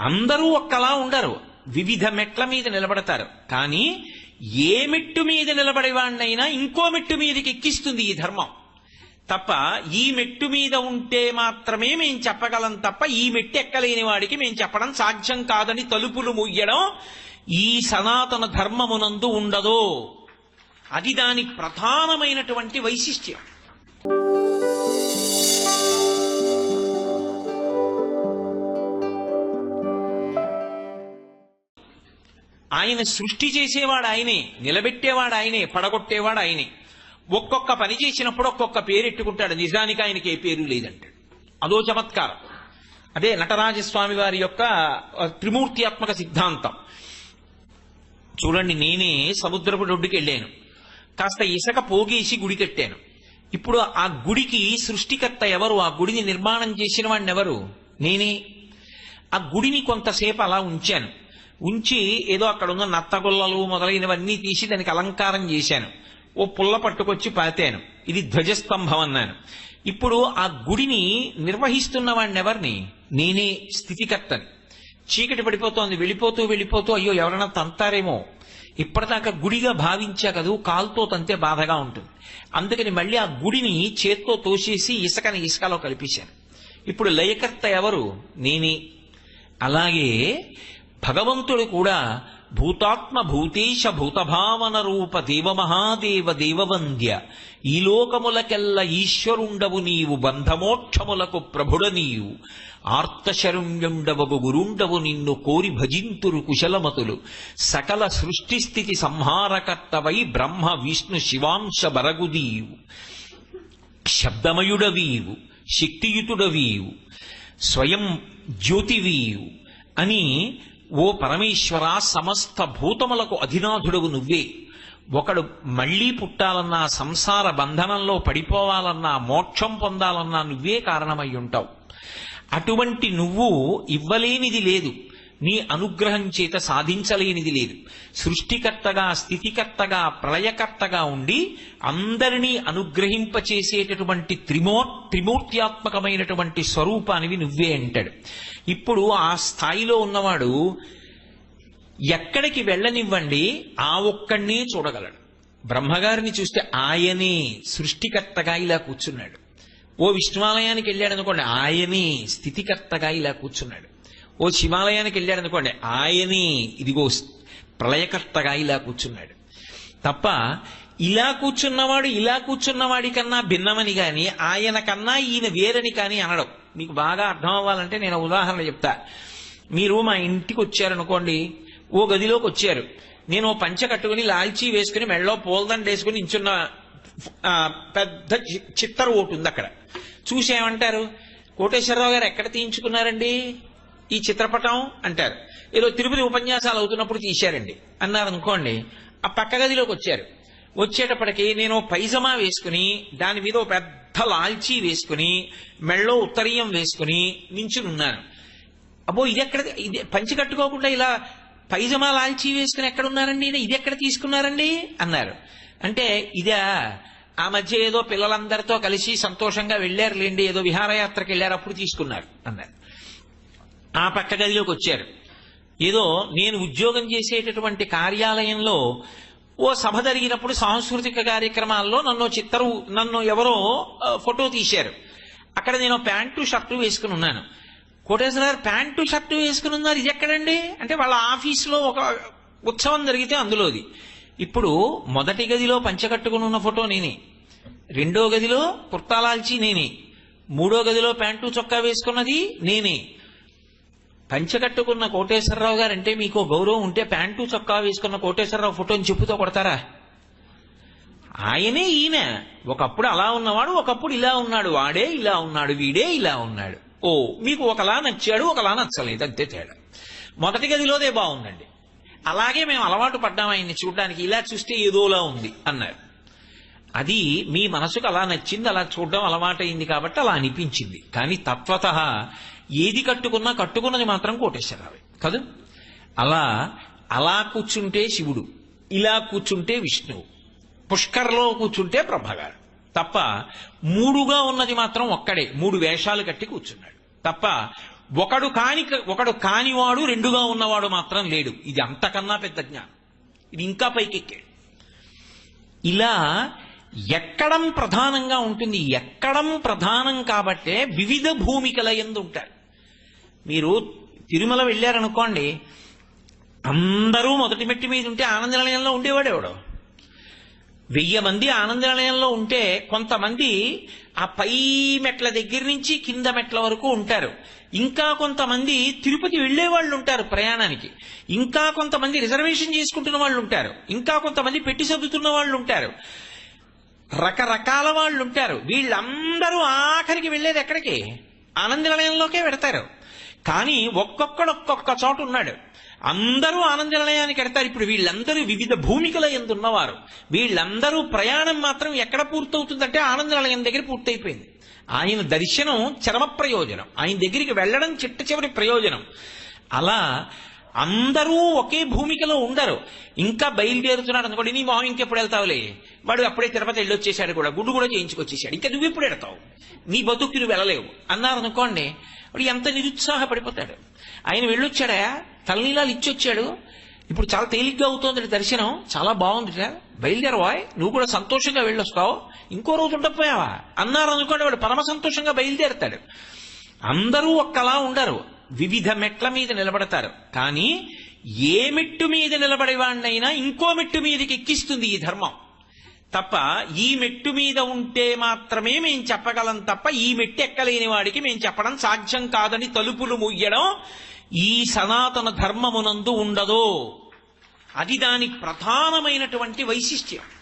అందరూ ఒక్కలా ఉండరు. వివిధ మెట్ల మీద నిలబడతారు. కానీ ఏ మెట్టు మీద నిలబడేవాణ్ణైనా ఇంకో మెట్టు మీదకి ఎక్కిస్తుంది ఈ ధర్మం. తప్ప ఈ మెట్టు మీద ఉంటే మాత్రమే మేం చెప్పగలం తప్ప ఈ మెట్టు ఎక్కలేని వాడికి మేం చెప్పడం సాధ్యం కాదని తలుపులు ముయ్యడం ఈ సనాతన ధర్మమునందు ఉండదు. అది దాని ప్రధానమైనటువంటి వైశిష్ట్యం. ఆయన సృష్టి చేసేవాడు ఆయనే నిలబెట్టేవాడు ఆయనే పడగొట్టేవాడు ఆయనే. ఒక్కొక్క పని చేసినప్పుడు ఒక్కొక్క పేరు ఎట్టుకుంటాడు. నిజానికి ఆయనకి ఏ పేరు లేదంటాడు. అదో చమత్కారం. అదే నటరాజస్వామి వారి యొక్క ఆ, త్రిమూర్త్యాత్మక సిద్ధాంతం. చూడండి నేనే సముద్రపు ఒడ్డుకి వెళ్ళాను. కాస్త ఇసక పోగేసి గుడి కట్టాను. ఇప్పుడు ఆ గుడికి సృష్టికర్త ఎవరు? ఆ గుడిని నిర్మాణం చేసిన వాడిని ఎవరు? నేనే. ఆ గుడిని కొంతసేపు అలా ఉంచాను. ఉంచి ఏదో అక్కడ ఉన్న నత్తగుల్లలు మొదలైనవన్నీ తీసి దానికి అలంకారం చేశాను. ఓ పుల్ల పట్టుకొచ్చి పాతాను. ఇది ధ్వజస్తంభం అన్నాను. ఇప్పుడు ఆ గుడిని నిర్వహిస్తున్న వాడిని ఎవరిని నేనే స్థితికర్తని. చీకటి పడిపోతోంది. వెళ్ళిపోతూ వెళ్ళిపోతూ అయ్యో ఎవరైనా తంతారేమో. ఇప్పటిదాకా గుడిగా భావించా కదూ కాలుతో తంతే బాధగా ఉంటుంది. అందుకని మళ్ళీ ఆ గుడిని చేత్తో తోసేసి ఇసుకని ఇసుకలో కలిపేశాను. ఇప్పుడు లయకర్త ఎవరు? నేనే. అలాగే భగవంతుడు కూడా భూతాత్మ భూతేశ భూతభావన రూప దేవమహాదేవ దేవవంద్య. ఈ లోకములకెల్ల ఈశ్వరుండవు నీవు బంధమోక్షములకు ప్రభుడ నీవు. ఆర్తశరుణ్యుండవగు గురుండవు నిన్ను కోరి భజింతురు కుశలమతులు. సకల సృష్టిస్థితి సంహారకర్తవై బ్రహ్మ విష్ణు శివాంశ బరగుదీవు శబ్దమయుడవీవు శక్తియుతుడవీవు. స్వయం జ్యోతివీవు అని ఓ పరమేశ్వర సమస్త భూతములకు అధినాథుడవు నువ్వే. ఒకడు మళ్ళీ పుట్టాలన్నా సంసార బంధనంలో పడిపోవాలన్నా మోక్షం పొందాలన్నా నువ్వే కారణమై ఉంటావు అటువంటి నువ్వు ఇవ్వలేనిది లేదు. నీ అనుగ్రహం చేత సాధించలేనిది లేదు. సృష్టికర్తగా స్థితికర్తగా ప్రళయకర్తగా ఉండి అందరినీ అనుగ్రహింపచేసేటటువంటి త్రిమో త్రిమూర్త్యాత్మకమైనటువంటి స్వరూపానివి నువ్వే అంటాడు. ఇప్పుడు ఆ స్థాయిలో ఉన్నవాడు ఎక్కడికి వెళ్ళనివ్వండి ఆ ఒక్కడినే చూడగలడు. బ్రహ్మగారిని చూస్తే ఆయనే సృష్టికర్తగా ఇలా కూర్చున్నాడు. ఓ విష్ణువాలయానికి వెళ్ళాడు అనుకోండి ఆయనే స్థితికర్తగా ఇలా కూర్చున్నాడు. ఓ శివాలయానికి వెళ్ళాడు అనుకోండి ఆయనే ఇదిగో ప్రళయకర్తగా ఇలా కూర్చున్నాడు. తప్ప ఇలా కూర్చున్నవాడు ఇలా కూర్చున్నవాడి కన్నా భిన్నమని కానీ ఆయన కన్నా ఈయన వేరని కానీ అనడం. మీకు బాగా అర్థం అవ్వాలంటే నేను ఉదాహరణ చెప్తా. మీరు మా ఇంటికి వచ్చారనుకోండి ఓ గదిలోకి వచ్చారు. నేను ఓ పంచ కట్టుకుని లాల్చీ వేసుకుని మెడలో పూలదండ వేసుకుని ఇంచున్న పెద్ద చి- చిత్తర ఓటు ఉంది అక్కడ. చూసి ఏమంటారు? కోటేశ్వరరావు గారు ఎక్కడ తీయించుకున్నారండి? ఈ చిత్రపటం అంటారు. ఏదో తిరుపతి ఉపన్యాసాలు అవుతున్నప్పుడు తీశారండి. అన్నారు అనుకోండి ఆ పక్క గదిలోకి వచ్చారు. వచ్చేటప్పటికి నేను పైజమా వేసుకుని దాని మీద ఓ పెద్ద లాల్చీ వేసుకుని మెళ్ళో ఉత్తరీయం వేసుకుని నించుని ఉన్నాను అబ్బో ఇది ఎక్కడ ఇది పంచి కట్టుకోకుండా ఇలా పైజమా లాల్చీ వేసుకుని ఎక్కడ ఉన్నారండి ఇది ఎక్కడ తీసుకున్నారండి? అన్నారు. అంటే ఇదా ఆ మధ్య ఏదో పిల్లలందరితో కలిసి సంతోషంగా వెళ్ళారు లేండి ఏదో విహారయాత్రకు వెళ్ళారు అప్పుడు తీసుకున్నారు అన్నారు. ఆ పక్క గదిలోకి వచ్చారు. ఏదో నేను ఉద్యోగం చేసేటటువంటి కార్యాలయంలో ఓ సభ జరిగినప్పుడు సాంస్కృతిక కార్యక్రమాల్లో నన్ను చిత్తరు నన్ను ఎవరో ఫోటో తీశారు. అక్కడ నేను ప్యాంటు షర్టు వేసుకుని ఉన్నాను. కోటేశ్వర గారు ప్యాంటు షర్టు వేసుకుని ఉన్నారు. ఇది ఎక్కడండి? అంటే వాళ్ళ ఆఫీసులో ఒక ఉత్సవం జరిగితే అందులోది. ఇప్పుడు మొదటి గదిలో పంచకట్టుకుని ఉన్న ఫోటో నేనే. రెండో గదిలో కుర్తాలాల్చి నేనే. మూడో గదిలో ప్యాంటు చొక్కా వేసుకున్నది నేనే. పంచగట్టుకున్న కోటేశ్వరరావు గారంటే మీకు గౌరవం ఉంటే ప్యాంటు చొక్కా వేసుకున్న కోటేశ్వరరావు ఫోటోని చెప్పుతో కొడతారా? ఆయనే ఈయన. ఒకప్పుడు అలా ఉన్నవాడు ఒకప్పుడు ఇలా ఉన్నాడు. వాడే ఇలా ఉన్నాడు వీడే ఇలా ఉన్నాడు. ఓ మీకు ఒకలా నచ్చాడు ఒకలా నచ్చలేదు అంతే తేడా. మొదటి గదిలోదే బాగుందండి. అలాగే మేము అలవాటు పడ్డాం ఆయన్ని చూడడానికి. ఇలా చూస్తే ఏదోలా ఉంది అన్నారు. అది మీ మనసుకు అలా నచ్చింది అలా చూడడం అలవాటైంది కాబట్టి అలా అనిపించింది. కానీ తత్వత ఏది కట్టుకున్నా కట్టుకున్నది మాత్రం కోటేశ్వరరావే కాదు? అలా అలా కూర్చుంటే శివుడు ఇలా కూర్చుంటే విష్ణువు పుష్కర్లో కూర్చుంటే బ్రహ్మగారు తప్ప మూడుగా ఉన్నది మాత్రం ఒక్కడే మూడు వేషాలు కట్టి కూర్చున్నాడు. తప్ప ఒకడు కాని ఒకడు కానివాడు రెండుగా ఉన్నవాడు మాత్రం లేడు. ఇది అంతకన్నా పెద్ద జ్ఞానం. ఇది ఇంకా పైకెక్కాడు. ఇలా ఎక్కడం ప్రధానంగా ఉంటుంది. ఎక్కడం ప్రధానం కాబట్టే వివిధ భూమికల ఎందు ఉంటారు. మీరు తిరుమల వెళ్ళారనుకోండి అందరూ మొదటి మెట్టి మీద ఉంటే ఆనంద నిలయంలో ఉండేవాడు ఎవడు? వెయ్యి మంది ఆనంద నిలయంలో ఉంటే కొంతమంది ఆ పై మెట్ల దగ్గర నుంచి కింద మెట్ల వరకు ఉంటారు. ఇంకా కొంతమంది తిరుపతి వెళ్ళే వాళ్ళు ఉంటారు ప్రయాణానికి. ఇంకా కొంతమంది రిజర్వేషన్ చేసుకుంటున్న వాళ్ళు ఉంటారు. ఇంకా కొంతమంది పెట్టి సర్దుతున్న వాళ్ళు ఉంటారు. రకరకాల వాళ్ళు ఉంటారు. వీళ్ళందరూ ఆఖరికి వెళ్ళేది ఎక్కడికి? ఆనంద నిలయంలోకే పెడతారు. కానీ ఒక్కొక్కడు ఒక్కొక్క చోట ఉన్నాడు అందరూ ఆనంద నిలయానికి ఎడతారు. ఇప్పుడు వీళ్ళందరూ వివిధ భూమికల ఎందున్నవారు. వీళ్ళందరూ ప్రయాణం మాత్రం ఎక్కడ పూర్తవుతుందంటే ఆనంద నిలయం దగ్గర పూర్తయిపోయింది. ఆయన దర్శనం చరమ ప్రయోజనం. ఆయన దగ్గరికి వెళ్ళడం చిట్ట చివరి ప్రయోజనం. అలా అందరూ ఒకే భూమికలో ఉండరు. ఇంకా బయలుదేరుతున్నాడు అనుకోండి నీ మొహం ఇంకెప్పుడు వెళ్తావులే? వాడు అప్పుడే తిరుపతి వెళ్ళొచ్చేసాడు కూడా. గుడ్డు కూడా చేయించుకొచ్చేసాడు ఇంకా నువ్వు ఎప్పుడు వెడతావు నీ బతుక్కి నువ్వు వెళ్ళలేవు. అన్నారు అనుకోండి వాడు ఎంత నిరుత్సాహపడిపోతాడు. ఆయన వెళ్ళొచ్చాడా? తలనీలాలు ఇచ్చొచ్చాడు. ఇప్పుడు చాలా తేలిగ్గా అవుతోంది దర్శనం. చాలా బాగుంది బయలుదేరవాయ్ నువ్వు కూడా సంతోషంగా వెళ్ళొస్తావు. ఇంకో రోజు ఉండకపోయావా? అన్నారు అనుకోండి వాడు పరమ సంతోషంగా బయలుదేరతాడు. అందరూ ఒక్కలా ఉండరు. వివిధ మెట్ల మీద నిలబడతారు. కానీ ఏ మెట్టు మీద నిలబడేవాడినైనా ఇంకో మెట్టు మీదకి ఎక్కిస్తుంది ఈ ధర్మం. తప్ప ఈ మెట్టు మీద ఉంటే మాత్రమే మేం చెప్పగలం తప్ప ఈ మెట్టు ఎక్కలేని వాడికి మేం చెప్పడం సాధ్యం కాదని తలుపులు ముయ్యడం ఈ సనాతన ధర్మమునందు ఉండదు. అది దాని ప్రధానమైనటువంటి వైశిష్ట్యం.